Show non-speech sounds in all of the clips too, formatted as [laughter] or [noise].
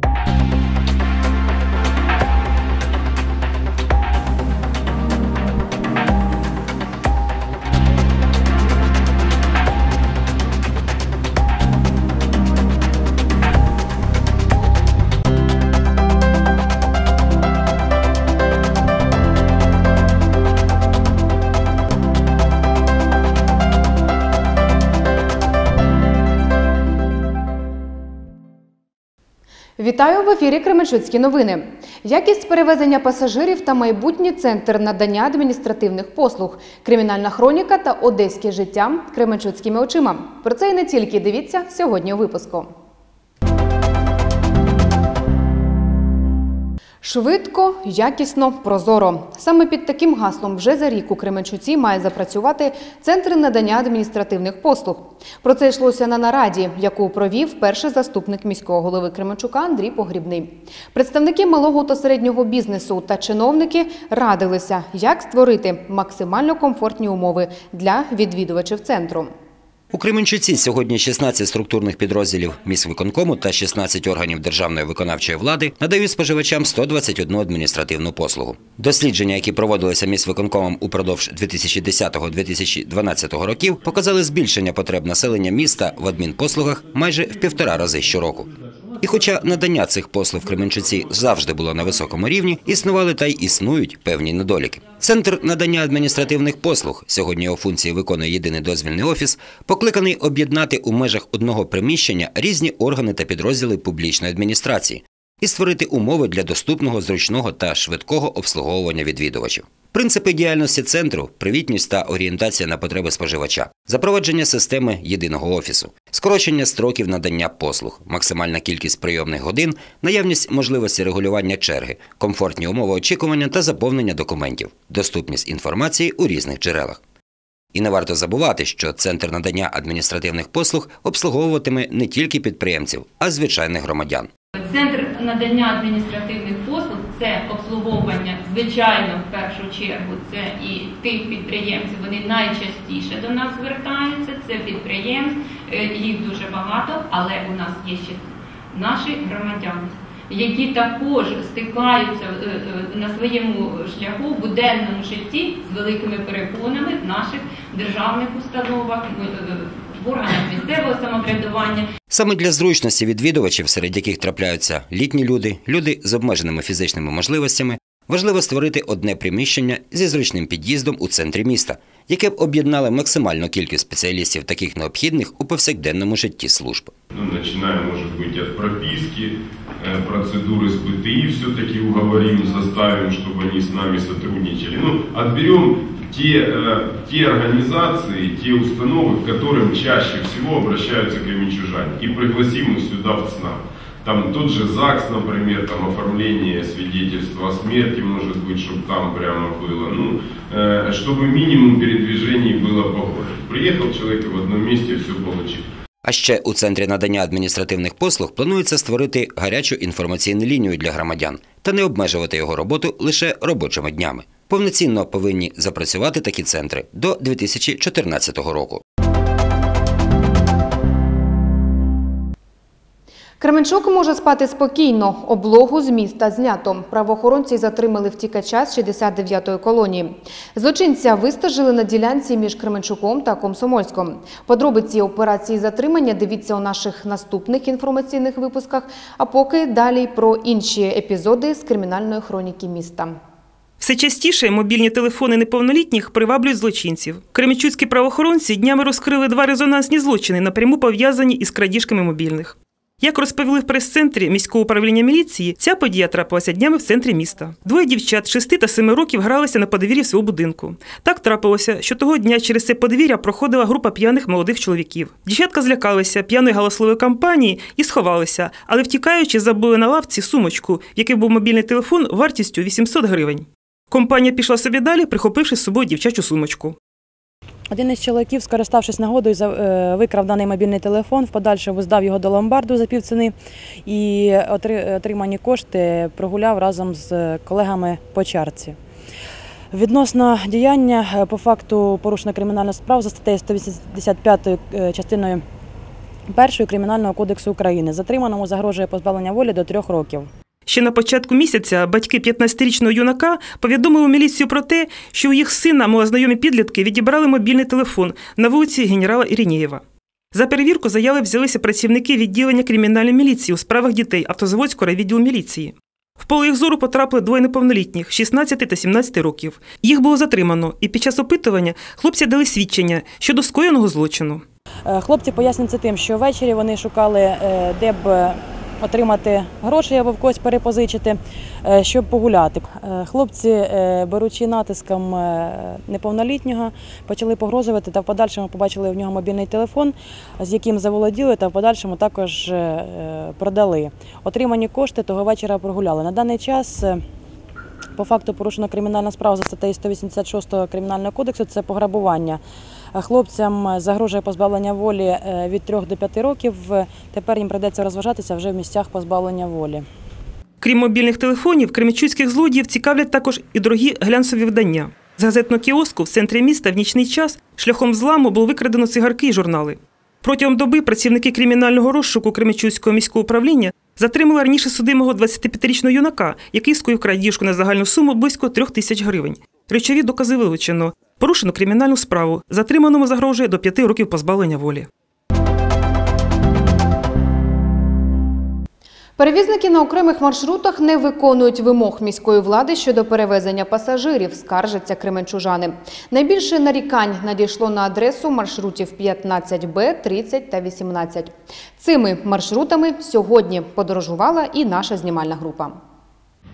you Вітаю в ефірі Кременчуцькі новини. Якість перевезення пасажирів та майбутній центр надання адміністративних послуг, кримінальна хроніка та одеське життя Кременчуцькими очима. Про це і не тільки дивіться сьогодні у випуску. Швидко, якісно, прозоро. Саме під таким гаслом вже за рік у Кременчуці має запрацювати центр надання адміністративних послуг. Про це йшлося на нараді, яку провів перший заступник міського голови Кременчука Андрій Погрібний. Представники малого та середнього бізнесу та чиновники радилися, як створити максимально комфортні умови для відвідувачів центру. У Кременчуці сьогодні 16 структурних підрозділів міськвиконкому та 16 органів державної виконавчої влади надають споживачам 121 адміністративну послугу. Дослідження, які проводилися міськвиконкомом упродовж 2010-2012 років, показали збільшення потреб населення міста в адмінпослугах майже в півтора рази щороку. І хоча надання цих послуг в Кременчуці завжди було на високому рівні, існували та й існують певні недоліки. Центр надання адміністративних послуг сьогодні його функції виконує єдиний дозвільний офіс, покликаний об'єднати у межах одного приміщення різні органи та підрозділи публічної адміністрації і створити умови для доступного, зручного та швидкого обслуговування відвідувачів. Принципи діяльності центру привітність та орієнтація на потреби споживача, запровадження системи єдиного офісу, скорочення строків надання послуг, максимальна кількість прийомних годин, наявність можливості регулювання черги, комфортні умови очікування та заповнення документів, доступність інформації у різних джерелах. І не варто забувати, що центр надання адміністративних послуг обслуговуватиме не тільки підприємців, а й звичайних громадян. Центр надання адміністративних це обслуговування, звичайно, в першу чергу, це і тих підприємців. Вони найчастіше до нас звертаються. Це підприємств, е, їх дуже багато, але у нас є ще наші громадяни, які також стикаються е, е, на своєму шляху буденному житті з великими перепонами в наших державних установах е, В органах місцевого самоврядування Саме для зручності відвідувачів, серед яких трапляються літні люди, люди з обмеженими фізичними можливостями, важливо створити одне приміщення зі зручним під'їздом у центрі міста, яке б об'єднало максимальну кількість спеціалістів, таких необхідних у повсякденному житті служб. Ну, начиная, может быть, от прописки, э, процедуры с БТИ все-таки уговорим, заставим, чтобы они с нами сотрудничали. Ну, отберем те, э, те организации, те установы, к которым чаще всего обращаются кременчужане, и пригласим их сюда в ЦНАП. Там тот же ЗАГС, например, там оформление свидетельства о смерти, может быть, чтобы там прямо было. Ну, э, чтобы минимум передвижений было по городу. Приехал человек и в одном месте все получил. А ще у центрі надання адміністративних послуг планується створити гарячу інформаційну лінію для громадян та не обмежувати його роботу лише робочими днями. Повноцінно повинні запрацювати такі центри до 2014 року. Кременчук може спати спокійно. Облогу з міста знято. Правоохоронці затримали втікача з 69-ї колонії. Злочинця вистежили на ділянці між Кременчуком та Комсомольськом. Подробиці операції затримання дивіться у наших наступних інформаційних випусках. А поки далі про інші епізоди з кримінальної хроніки міста. Все частіше мобільні телефони неповнолітніх приваблюють злочинців. Кремічуцькі правоохоронці днями розкрили два резонансні злочини, напряму пов'язані із крадіжками мобільних. Як розповіли в прес-центрі міського управління міліції, ця подія трапилася днями в центрі міста. Двоє дівчат 6 та 7 років гралися на подвір'ї свого будинку. Так трапилося, що того дня через це подвір'я проходила група п'яних молодих чоловіків. Дівчатка злякалися п'яної галасливої кампанії і сховалися, але втікаючи, забули на лавці сумочку, в якій був мобільний телефон вартістю 800 гривень. Компанія пішла собі далі, прихопивши з собою дівчачу сумочку. Один із чоловіків, скориставшись нагодою, е, викрав даний мобільний телефон, в подальшому здав його до ломбарду за півціни і отримані кошти прогуляв разом з колегами по чарці. Відносно діяння е, по факту порушена кримінальна справа за статтею 185 е, частиною першої кримінального кодексу України. Затриманому загрожує позбавлення волі до трьох років. Ще на початку місяця батьки 15-річного юнака повідомили міліцію про те, що у їх сина малознайомі підлітки відібрали мобільний телефон на вулиці генерала Іринєєва. За перевірку заяви взялися працівники відділення кримінальної міліції у справах дітей Автозаводського райвідділу міліції. В поле їх зору потрапили двоє неповнолітніх 16 та 17 років. Їх було затримано, і під час опитування хлопці дали свідчення щодо скоєного злочину. Е, Хлопці пояснюють це тим, що ввечері вони шукали, е, де б отримати гроші або в когось перепозичити, е, щоб погуляти. Е, Хлопці, е, беручи натиском неповнолітнього, почали погрожувати та в подальшому побачили в нього мобільний телефон, з яким заволоділи, та в подальшому також продали. Отримані кошти того вечора прогуляли. На даний час. По факту порушена кримінальна справа за статтею 186 Кримінального кодексу це пограбування. Хлопцям загрожує позбавлення волі е, від 3 до 5 років. Тепер їм прийдеться розважатися вже в місцях позбавлення волі. Крім мобільних телефонів, кремічуцьких злодіїв цікавлять також і дорогі глянцеві видання. З газетного кіоску в центрі міста в нічний час шляхом взламу було викрадено цигарки і журнали. Протягом доби працівники кримінального розшуку Кременчуцького міського управління затримали раніше судимого 25-річного юнака, який скоїв крадіжку на загальну суму близько трьох тисяч гривень. Речові докази вилучено. Порушено кримінальну справу. Затриманому загрожує до п'яти років позбавлення волі. Перевізники на окремих маршрутах не виконують вимог міської влади щодо перевезення пасажирів, скаржаться кременчужани. Найбільше нарікань надійшло на адресу маршрутів 15Б, 30 та 18. Цими маршрутами сьогодні подорожувала і наша знімальна група.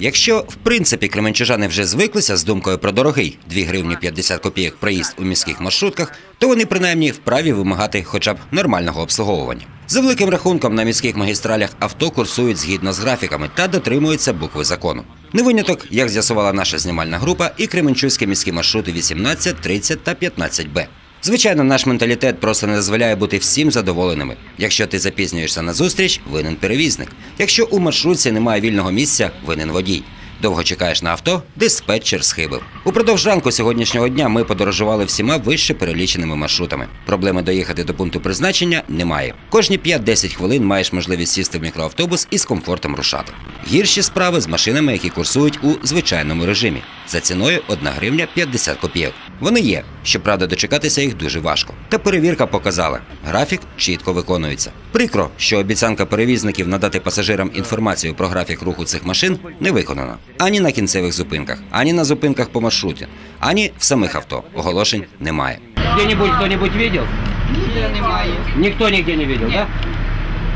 Якщо в принципі кременчужани вже звиклися з думкою про дорогий 2 гривні 50 копійок проїзд у міських маршрутках, то вони принаймні вправі вимагати хоча б нормального обслуговування. За великим рахунком на міських магістралях авто курсують згідно з графіками та дотримуються букви закону. Не виняток, як з'ясувала наша знімальна група, і кременчуцькі міські маршрути 18, 30 та 15Б. Звичайно, наш менталітет просто не дозволяє бути всім задоволеними. Якщо ти запізнюєшся на зустріч, винен перевізник. Якщо у маршрутці немає вільного місця, винен водій. Довго чекаєш на авто, диспетчер схибив. Упродовж ранку сьогоднішнього дня ми подорожували всіма вище переліченими маршрутами. Проблеми доїхати до пункту призначення немає. Кожні 5-10 хвилин маєш можливість сісти в мікроавтобус і з комфортом рушати. Гірші справи з машинами, які курсують у звичайному режимі за ціною 1 гривня 50 копійок. Вони є, щоправда, дочекатися їх дуже важко. Та перевірка показала, графік чітко виконується. Прикро, що обіцянка перевізників надати пасажирам інформацію про графік руху цих машин не виконана ані на кінцевих зупинках, ані на зупинках по маршруті, ані в самих авто. Оголошень немає. Где-нибудь кто-нибудь видел? Никто нигде не видел, да?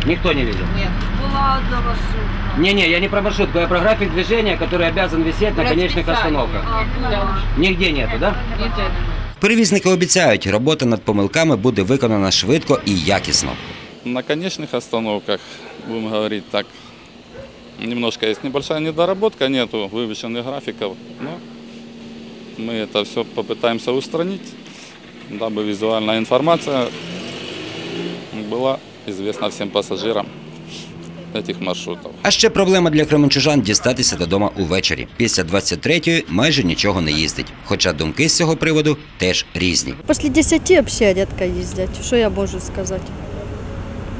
Никто не видел? Нет. Была одна машина. Не-не, я не про маршрутку, я про график движения, который обязан висеть на конечных остановках. А, была. Нигде нету, да? Перевізники обіцяють, робота над помилками буде виконана швидко і якісно. На конечных остановках, будем говорить так, немножко есть небольшая недоработка, нету вывешенных графиков, но мы это все попытаемся устранить, дабы визуальная информация была известна всем пассажирам этих маршрутов. А ще проблема для кременчужан дістатися додому увечері. Після 23-ї майже нічого не їздить. Хоча думки з цього приводу теж різні. После 10 вообще редко ездить. Что я могу сказать?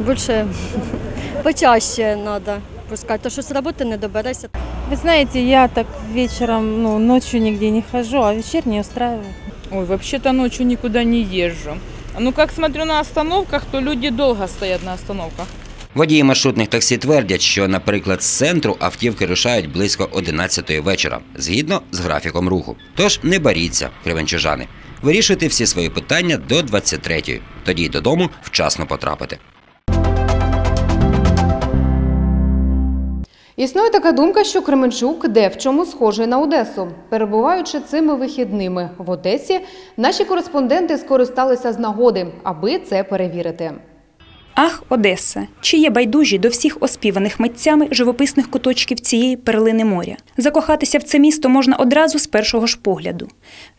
Больше [laughs] почаще надо пускать, то что с работы не доберешься. Вы знаете, я так вечером, ну, ночью нигде не хожу, а вечерние устраиваю. Ой, вообще-то ночью никуда не езжу. Ну, как смотрю на остановках, то люди долго стоят на остановках. Водії маршрутних таксі твердять, що, наприклад, з центру автівки рушають близько 11-ї вечора, згідно з графіком руху. Тож не боріться, кременчужани. Вирішуйте всі свої питання до 23-ї. Тоді й додому вчасно потрапите. Існує така думка, що Кременчук де в чому схожий на Одесу. Перебуваючи цими вихідними в Одесі, наші кореспонденти скористалися з нагоди, аби це перевірити. Ах, Одеса, чи є байдужі до всіх оспіваних митцями живописних куточків цієї перлини моря. Закохатися в це місто можна одразу з першого ж погляду.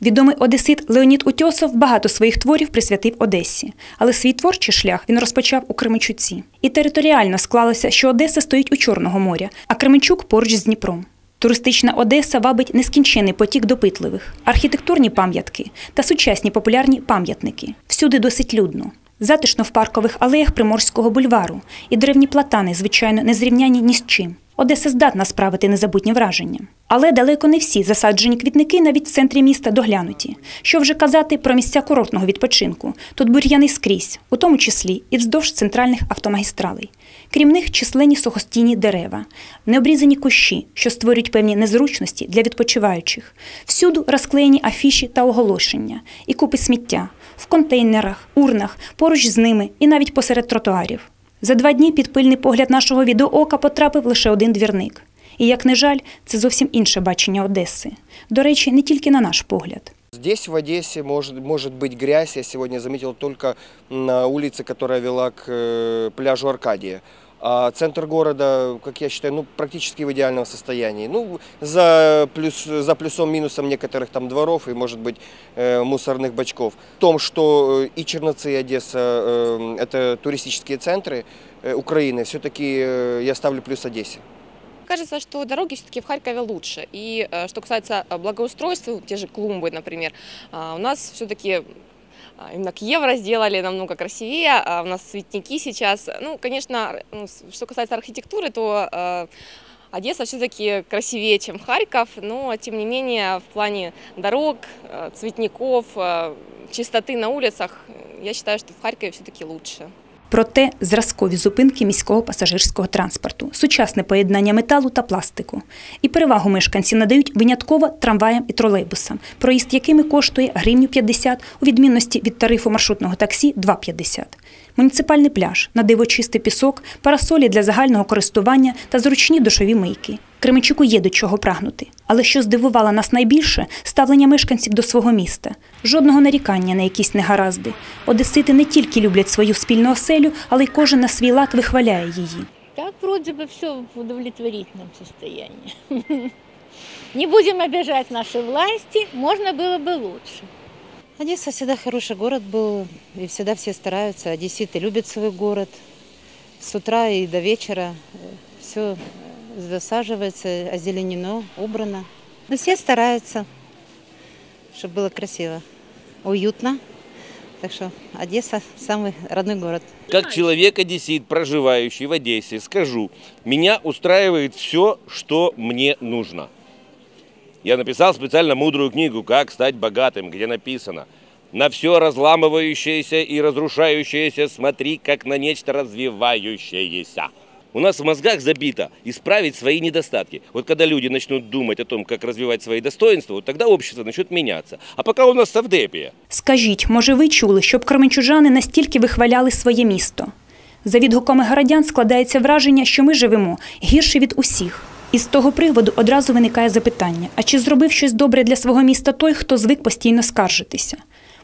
Відомий одесит Леонід Утьосов багато своїх творів присвятив Одесі, але свій творчий шлях він розпочав у Кременчуці. І територіально склалося, що Одеса стоїть у Чорного моря, а Кременчук поруч з Дніпром. Туристична Одеса вабить нескінчений потік допитливих, архітектурні пам'ятки та сучасні популярні пам'ятники. Всюди досить людно. Затишно в паркових алеях Приморського бульвару і деревні платани, звичайно, не зрівняні ні з чим. Одеса здатна справити незабутні враження. Але далеко не всі засаджені квітники навіть в центрі міста доглянуті. Що вже казати про місця курортного відпочинку? Тут бур'яни скрізь, у тому числі і вздовж центральних автомагістралей. Крім них, численні сухостійні дерева, необрізані кущі, що створюють певні незручності для відпочиваючих. Всюду розклеєні афіші та оголошення, і купи сміття в контейнерах, урнах, поруч з ними і навіть посеред тротуарів. За два дні під пильний погляд нашого відеоока потрапив лише один двірник. І, як не жаль, це зовсім інше бачення Одеси. До речі, не тільки на наш погляд. Здесь в Одессе может, может быть грязь. Я сегодня заметил только на улице, которая вела к э, пляжу Аркадия. А центр города, как я считаю, ну, практически в идеальном состоянии. Ну, за, плюс, за плюсом-минусом некоторых там дворов и, может быть, э, мусорных бачков. В том, что э, и Черноцы, и Одесса э, – это туристические центры э, Украины, все-таки э, я ставлю плюс Одессе. Кажется, что дороги все-таки в Харькове лучше. И э, что касается э, благоустройства, те же клумбы, например, а, у нас все-таки именно к евро сделали намного красивее, а у нас цветники сейчас. Ну, конечно, ну, что касается архитектуры, то э, Одесса все-таки красивее, чем Харьков, но тем не менее в плане дорог, э, цветников, э, чистоты на улицах, э, я считаю, что в Харькове все-таки лучше. Проте зразкові зупинки міського пасажирського транспорту, сучасне поєднання металу та пластику. І перевагу мешканці надають винятково трамваям і тролейбусам, проїзд якими коштує гривню 50, у відмінності від тарифу маршрутного таксі 2,50 Муніципальний пляж, на диво чистий пісок, парасолі для загального користування та зручні душові мийки. Кременчуку є до чого прагнути. Але що здивувало нас найбільше ставлення мешканців до свого міста. Жодного нарікання на якісь негаразди. Одесити не тільки люблять свою спільну оселю, але й кожен на свій лад вихваляє її. Так вроде бы все в удовлетворительном состоянии. [laughs] Не будем обижать наши власти, можно было бы лучше. Одесса всегда хороший город был, и всегда все стараются. Одесситы любят свой город. С утра и до вечера все засаживается, озеленено, убрано. Но все стараются, чтобы было красиво, уютно. Так что Одесса самый родной город. Как человек одессит, проживающий в Одессе, скажу, меня устраивает все, что мне нужно. Я написал специально мудрую книгу «Как стать богатым», где написано «На все разламывающееся и разрушающееся смотри, как на нечто развивающееся». У нас в мозгах забито исправить свои недостатки. Вот когда люди начнут думать о том, как развивать свои достоинства, вот тогда общество начнет меняться. А пока у нас совдепия. Скажіть, може, ви чули, щоб кременчужани настільки вихваляли своє місто? За відгуками городян складається враження, що ми живемо гірше від усіх. І з того приводу одразу виникає запитання: а чи зробив щось добре для свого міста той, хто звик постійно скаржитися?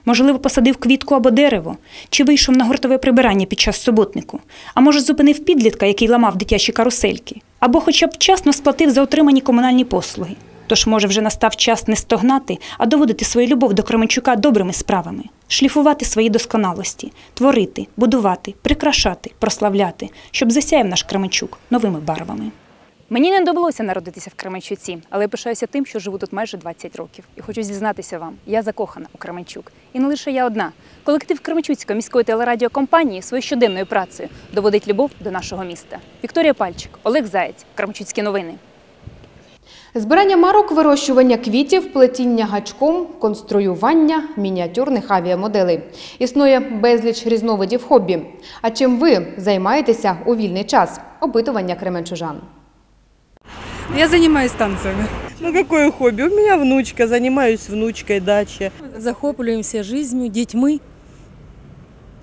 Можливо, посадив квітку або дерево, чи вийшов на гуртове прибирання під час суботнику, а може, зупинив підлітка, який ламав дитячі карусельки, або хоча б вчасно сплатив за отримані комунальні послуги. Тож, може, вже настав час не стогнати, а доводити свою любов до Кременчука добрими справами, шліфувати свої досконалості, творити, будувати, прикрашати, прославляти, щоб засяяв наш Кременчук новими барвами. Мені не довелося народитися в Кременчуці, але я пишаюся тим, що живу тут майже 20 років. І хочу зізнатися вам, я закохана у Кременчук. І не лише я одна. Колектив Кременчуцької міської телерадіокомпанії своєю щоденною працею доводить любов до нашого міста. Вікторія Пальчик, Олег Заєць, Кременчуцькі новини. Збирання марок, вирощування квітів, плетіння гачком, конструювання мініатюрних авіамоделей. Існує безліч різновидів хобі. А чим ви займаєтеся у вільний час? Опитування кременчужан. Я занимаюсь танцами. Ну какое хобби? У меня внучка, занимаюсь внучкой, дача. Захоплюємося жизнью, дітьми,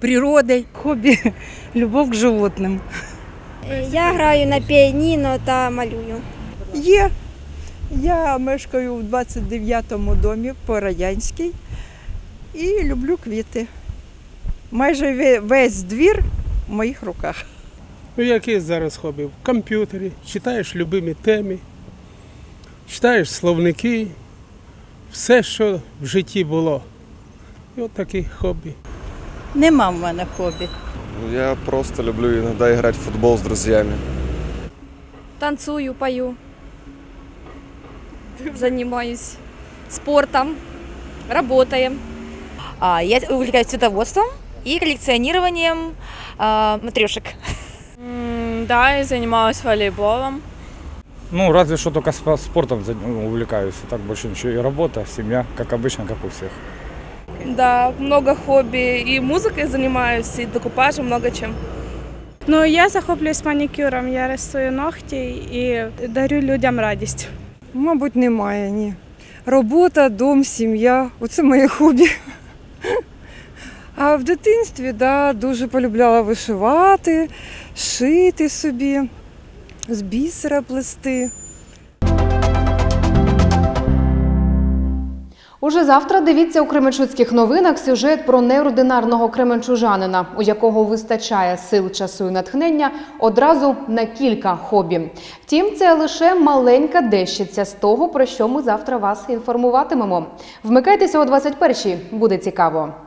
природою. Хобі – любов к животним. Я граю на піаніно та малюю. Є. Я мешкаю в 29-му домі по Радянській і люблю квіти. Майже ве- весь двір в моїх руках. Ну, яке зараз хобі? В комп'ютері, читаєш любимі теми, читаєш словники, все, що в житті було. І от таке хобі. Нема в мене хобі. Ну, Я просто люблю иногда играть в футбол с друзьями. Танцую, пою. Занимаюсь спортом, работаем. А, я увлекаюсь цветоводством, и коллекционированием э, матрешек. Да, я занималась волейболом. Ну, разве что только спо- спортом за- ну, увлекаюсь. А Так больше ничего. И работа, семья, как обычно, как у всех. Да, много хобби. И музыкой занимаюсь, и декупажем, много чем. Ну, я захоплююсь маникюром, я рисую ногти і дарю людям радість. Мабуть, немає, ні. Робота, дом, сім'я оце моє хобі. [laughs] А в дитинстві да, дуже полюбляла вишивати, Шити собі, з бісера плести. Уже завтра дивіться у Кременчуцьких новинах сюжет про неординарного кременчужанина, у якого вистачає сил, часу і натхнення одразу на кілька хобі. Втім, це лише маленька дещиця з того, про що ми завтра вас інформуватимемо. Вмикайтеся о 21-й, буде цікаво.